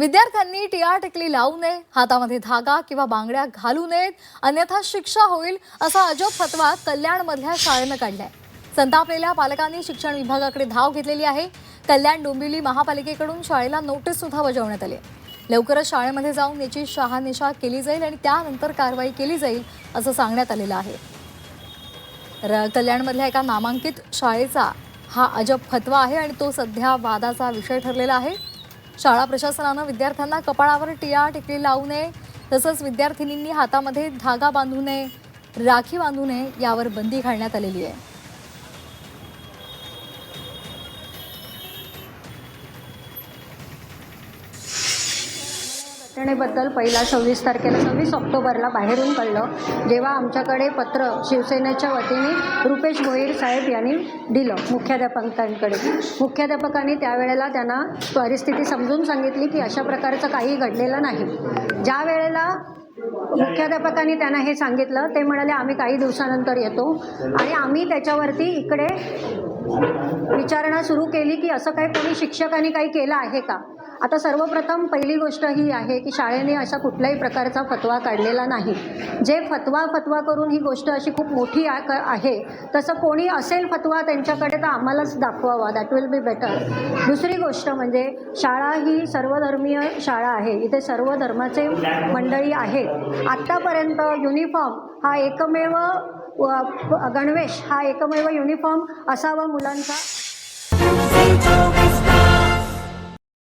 विद्यार्थ्यांनी टिया टिकली लावू नये हातामध्ये धागा किंवा बांगड्या घालू नयेत अन्यथा शिक्षा होईल असा अजब फतवा कल्याणमधल्या शाळेनं काढलाय. संतापलेल्या पालकांनी शिक्षण विभागाकडे धाव घेतलेली आहे. कल्याण डोंबिवली महापालिकेकडून शाळेला नोटीस सुद्धा बजावण्यात आली लवकरच शाळेमध्ये जाऊन याची शहानिशा केली जाईल आणि त्यानंतर कारवाई केली जाईल असं सांगण्यात आलेलं आहे. र कल्याणमधल्या एका नामांकित शाळेचा हा अजब फतवा आहे आणि तो सध्या वादाचा विषय ठरलेला आहे. शाळा प्रशासनानं विद्यार्थ्यांना कपाळावर टिया टिकली लावू नये तसंच विद्यार्थिनींनी हातामध्ये धागा बांधू नये राखी बांधू नये यावर बंदी घालण्यात आलेली आहे. घटनेबद्दल पहिला सव्वीस तारखेला सव्वीस ऑक्टोबरला बाहेरून कळलं जेव्हा आमच्याकडे पत्र शिवसेनेच्या वतीने रुपेश भोईर साहेब यांनी दिलं मुख्याध्यापकांकडे. मुख्याध्यापकांनी त्यावेळेला त्यांना परिस्थिती समजून सांगितली की अशा प्रकारचं काही घडलेलं नाही. ज्या वेळेला मुख्याध्यापकांनी त्यांना हे सांगितलं ते म्हणाले आम्ही काही दिवसानंतर येतो. आणि आम्ही त्याच्यावरती इकडे विचारणा सुरू केली की असं काही कोणी शिक्षकांनी काही केलं आहे का? आता सर्वप्रथम पहिली गोष्ट ही आहे की शाळेने अशा कुठल्याही प्रकारचा फतवा काढलेला नाही. जे फतवा फतवा करून ही गोष्ट अशी खूप मोठी आ- क- आहे तसं कोणी असेल फतवा त्यांच्याकडे तर आम्हालाच दाखवावा. दॅट विल बी बेटर दुसरी गोष्ट म्हणजे शाळा ही सर्वधर्मीय शाळा आहे. इथे सर्व धर्माचे मंडळी आहेत. आत्तापर्यंत युनिफॉर्म हा एकमेव गणवेश हा एकमेव युनिफॉर्म असावा मुलांचा.